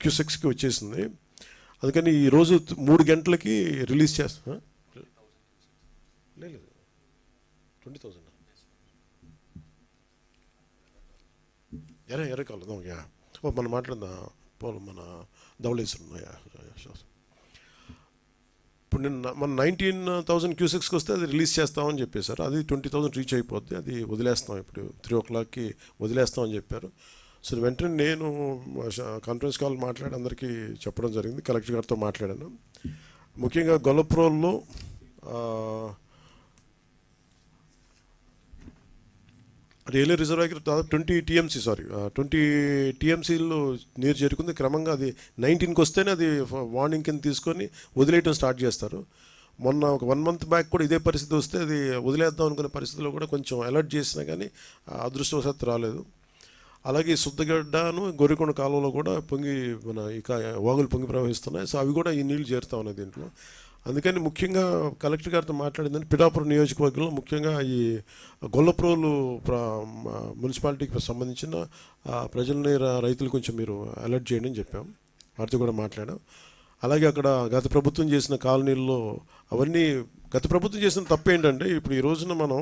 క్యూసెక్స్కి వచ్చేసింది. అందుకని ఈరోజు మూడు గంటలకి రిలీజ్ చేస్తా. లేదు ట్వంటీ థౌజండ్ ఎర్ర ఎర్ర కాలం. యా. ఓ మనం మాట్లాడదా. పోలు మన ధవళేశ్వరం. యా ఇప్పుడు నిన్న మన నైన్టీన్ థౌసండ్ క్యూసెక్స్కి వస్తే అది రిలీజ్ చేస్తామని చెప్పేశారు. అది ట్వంటీ థౌసండ్ రీచ్ అయిపోద్ది. అది వదిలేస్తాం ఇప్పుడు త్రీ ఓ క్లాక్కి వదిలేస్తామని చెప్పారు. సో వెంటనే నేను కాన్ఫరెన్స్ కాల్ మాట్లాడి అందరికీ చెప్పడం జరిగింది. కలెక్టర్ గారితో మాట్లాడాను. ముఖ్యంగా గొల్లప్రోల్లో రైల్వే రిజర్వాయర్ దాదాపు ట్వంటీ టీఎంసీ సారీ ట్వంటీ టీఎంసీలో నీరు చేరుకుంది. క్రమంగా అది నైన్టీన్కి వస్తేనే అది వార్నింగ్ కింద తీసుకొని వదిలేయటం స్టార్ట్ చేస్తారు. మొన్న ఒక వన్ మంత్ బ్యాక్ కూడా ఇదే పరిస్థితి వస్తే అది వదిలేద్దాం అనుకునే పరిస్థితిలో కూడా కొంచెం అలర్ట్ చేసినా కానీ అదృష్టవశాత్తు రాలేదు. అలాగే శుద్ధగడ్డను గొర్రెకొండ కాలువలో కూడా పొంగి మన ఇక వాగులు పొంగి ప్రవహిస్తున్నాయి. సో అవి కూడా ఈ నీళ్ళు చేరుతా ఉన్నాయి దీంట్లో. అందుకని ముఖ్యంగా కలెక్టర్ గారితో మాట్లాడిందని పిఠాపురం నియోజకవర్గంలో ముఖ్యంగా ఈ గొల్లప్రోలు మున్సిపాలిటీకి సంబంధించిన ప్రజల్ని రైతులు కొంచెం మీరు అలర్ట్ చేయండి అని చెప్పాం. వారితో కూడా మాట్లాడాం. అలాగే అక్కడ గత ప్రభుత్వం చేసిన కాలనీల్లో అవన్నీ గత ప్రభుత్వం చేసిన తప్పు ఏంటంటే ఇప్పుడు ఈ రోజున మనం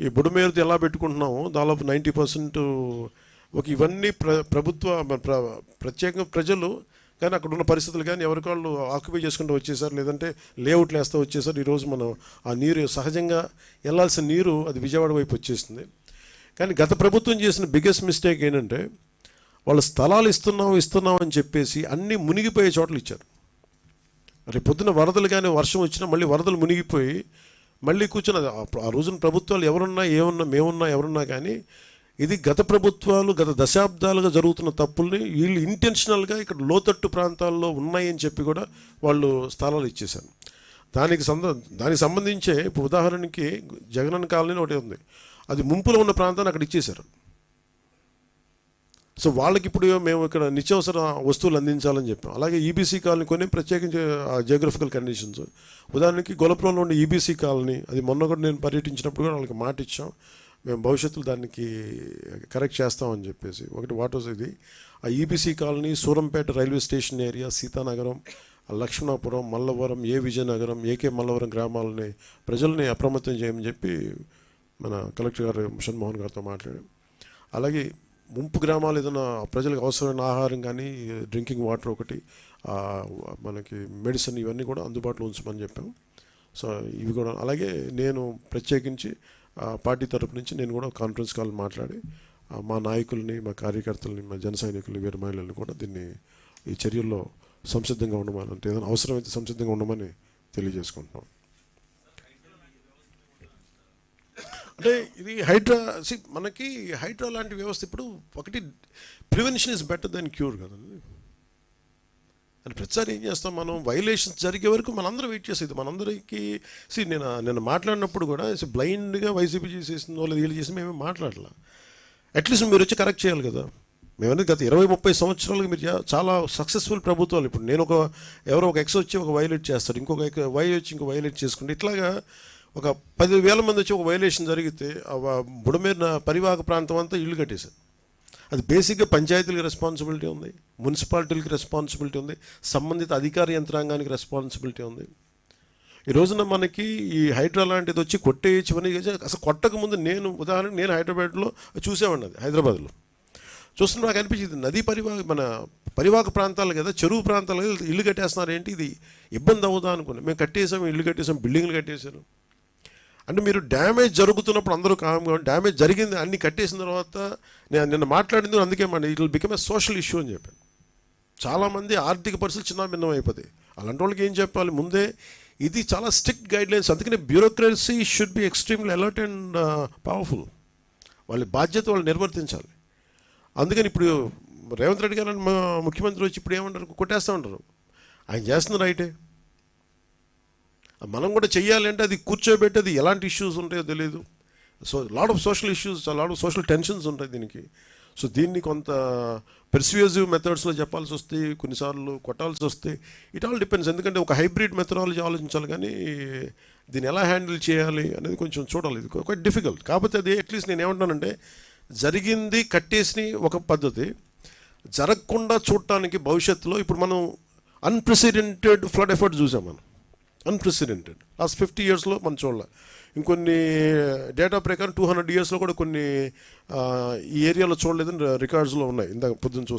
ఈ బుడమేరుతో ఎలా పెట్టుకుంటున్నామో దాదాపు నైంటీ పర్సెంట్ ఒక ఇవన్నీ ప్ర ప్రభుత్వ ప్ర ప్రత్యేకంగా ప్రజలు కానీ అక్కడ ఉన్న పరిస్థితులు కానీ ఎవరికి వాళ్ళు ఆక్యుపై చేసుకుంటూ వచ్చేసారు లేదంటే లేఅవుట్లు వేస్తూ వచ్చేసారు ఈరోజు మనం ఆ నీరు సహజంగా వెళ్ళాల్సిన నీరు అది విజయవాడ వైపు వచ్చేసింది. కానీ గత ప్రభుత్వం చేసిన బిగ్గెస్ట్ మిస్టేక్ ఏంటంటే వాళ్ళు స్థలాలు ఇస్తున్నాం ఇస్తున్నాం అని చెప్పేసి అన్నీ మునిగిపోయే చోట్ల ఇచ్చారు. రేపు పొద్దున వరదలు కానీ వర్షం వచ్చినా మళ్ళీ వరదలు మునిగిపోయి మళ్ళీ కూర్చున్నది ఆ రోజున ప్రభుత్వాలు ఎవరున్నా ఏమున్నా మేమున్నా ఎవరున్నా కానీ ఇది గత ప్రభుత్వాలు గత దశాబ్దాలుగా జరుగుతున్న తప్పుల్ని వీళ్ళు ఇంటెన్షనల్గా ఇక్కడ లోతట్టు ప్రాంతాల్లో ఉన్నాయని చెప్పి కూడా వాళ్ళు స్థలాలు ఇచ్చేశారు. దానికి సంద దానికి సంబంధించే ఇప్పుడు ఉదాహరణకి జగనన్న కాలనీ ఒకటి ఉంది. అది ముంపులో ఉన్న ప్రాంతాన్ని అక్కడ ఇచ్చేశారు. సో వాళ్ళకి ఇప్పుడు మేము ఇక్కడ నిత్యావసర వస్తువులు అందించాలని చెప్పాం. అలాగే ఈబీసీ కాలనీ కొన్ని ప్రత్యేకించి జియోగ్రఫికల్ కండిషన్స్ ఉదాహరణకి గొలపురంలో ఉండే ఈబీసీ కాలనీ అది మొన్న కూడా నేను పర్యటించినప్పుడు కూడా వాళ్ళకి మాట ఇచ్చాం. మేము భవిష్యత్తులో దానికి కరెక్ట్ చేస్తామని చెప్పేసి. ఒకటి వాటర్ ఇది? ఆ EBC colony Surampeta railway station area Sitanagaram Lakshmanapuram Mallavaram ఏ విజయనగరం ఏకే మల్లవరం గ్రామాలని ప్రజల్ని అప్రమత్తం చేయమని చెప్పి మన కలెక్టర్ గారు మోహన్ గారితో మాట్లాడాం. అలాగే ముంపు గ్రామాలు ఏదైనా ప్రజలకు అవసరమైన ఆహారం కానీ డ్రింకింగ్ వాటర్ ఒకటి మనకి మెడిసిన్ ఇవన్నీ కూడా అందుబాటులో ఉంచమని చెప్పాం. సో ఇవి కూడా. అలాగే నేను ప్రత్యేకించి పార్టీ తరపు నుంచి నేను కూడా కాన్ఫరెన్స్ కాల్ మాట్లాడి మా నాయకుల్ని మా కార్యకర్తల్ని మా జన సైనికులు వీర మహిళల్ని కూడా దీన్ని ఈ చర్యల్లో సంసిద్ధంగా ఉండమని అంటే ఏదైనా అవసరమైతే సంసిద్ధంగా ఉండమని తెలియజేసుకుంటున్నాం. అంటే ఇది హైడ్రా మనకి హైడ్రా లాంటి వ్యవస్థ ఇప్పుడు ఒకటి prevention is better than cure కదండి అని ప్రతిసారి ఏం చేస్తాం మనం? వైలేషన్స్ జరిగే వరకు మనందరం వెయిట్ చేసేది. మనందరికీ సి నేను నేను మాట్లాడినప్పుడు కూడా బ్లైండ్గా వైసీపీ చేసేసిందో లేదా వీళ్ళు చేసి మేమే మాట్లాడలా. అట్లీస్ట్ మీరు వచ్చి కరెక్ట్ చేయాలి కదా. మేమనేది గత ఇరవై ముప్పై సంవత్సరాలుగా మీరు చాలా సక్సెస్ఫుల్ ప్రభుత్వాలు. ఇప్పుడు నేను ఒక ఎవరో ఒక ఎక్స్ వచ్చి ఒక వైలేట్ చేస్తాడు ఇంకొక వై వచ్చి ఇంకో వైలేట్ చేసుకుంటే ఇట్లాగా ఒక పది వేల మంది వచ్చి ఒక వైలేషన్ జరిగితే ఆ పరివాహక ప్రాంతం అంతా ఇల్లు కట్టేశారు. అది బేసిక్గా పంచాయతీలకు రెస్పాన్సిబిలిటీ ఉంది మున్సిపాలిటీలకు రెస్పాన్సిబిలిటీ ఉంది సంబంధిత అధికార యంత్రాంగానికి రెస్పాన్సిబిలిటీ ఉంది. ఈ రోజున మనకి ఈ హైడ్రా లాంటిది వచ్చి కొట్టేయచ్చు అని అసలు కొట్టక ముందు నేను ఉదాహరణకు నేను హైదరాబాద్లో చూసేవాడిని అది హైదరాబాద్లో. చూస్తున్న నాకు అనిపించింది నదీ పరివాహ మన పరివాహక ప్రాంతాలు కదా చెరువు ప్రాంతాలు ఇల్లు కట్టేస్తున్నారు ఏంటి? ఇది ఇబ్బంది అవుదా అనుకున్నాను మేము కట్టేసాం ఇల్లు కట్టేసాం బిల్డింగ్లు కట్టేశారు. అంటే మీరు డ్యామేజ్ జరుగుతున్నప్పుడు అందరూ కామ్గా డ్యామేజ్ జరిగింది అన్ని కట్టేసిన తర్వాత నేను నిన్న మాట్లాడింది అందుకే మన it will become a social issue అని చెప్పాను. చాలామంది ఆర్థిక పరిస్థితులు చిన్న భిన్నం అయిపోతాయి అలాంటి వాళ్ళకి ఏం చెప్పాలి? ముందే ఇది చాలా స్ట్రిక్ట్ గైడ్లైన్స్. అందుకనే bureaucracy should be extremely alert and powerful. వాళ్ళ బాధ్యత వాళ్ళు నిర్వర్తించాలి. అందుకని ఇప్పుడు రేవంత్ రెడ్డి గారు అని మా ముఖ్యమంత్రి వచ్చి ఇప్పుడు ఏమంటారు? కొట్టేస్తూ ఉంటారు. ఆయన చేస్తున్న రైటే. మనం కూడా చేయాలంటే అది కూర్చోబెట్టి అది ఎలాంటి ఇష్యూస్ ఉంటాయో తెలియదు so lot of social issues lot of social tensions ఉంటాయి దీనికి. సో దీన్ని కొంత పెర్స్యూజివ్ మెథడ్స్లో చెప్పాల్సి వస్తే కొన్నిసార్లు కొట్టాల్సి వస్తే ఇట్ ఆల్ డిపెండ్స్ ఎందుకంటే ఒక హైబ్రిడ్ మెథడాలజీ ఆలోచించాలి కానీ దీన్ని ఎలా హ్యాండిల్ చేయాలి అనేది కొంచెం చూడాలి. ఇది క్వైట్ డిఫికల్ట్ కాకపోతే అది అట్లీస్ట్ నేను ఏమంటానంటే జరిగింది కట్టేసి ఒక పద్ధతి జరగకుండా చూడటానికి భవిష్యత్తులో ఇప్పుడు మనం అన్ప్రెసిడెంటెడ్ ఫ్లడ్ ఎఫర్ట్ చూసాం మనం. అన్ప్రెసిడెంటెడ్ లాస్ట్ ఫిఫ్టీ ఇయర్స్లో మనం చూడాలి. ఇంకొన్ని uh, డేటా ప్రకారం టూ హండ్రెడ్ ఇయర్స్లో కూడా కొన్ని uh, ఈ ఏరియాలో చూడలేదని రికార్డ్స్లో ఉన్నాయి. ఇందాక పొద్దున్న చూస్తే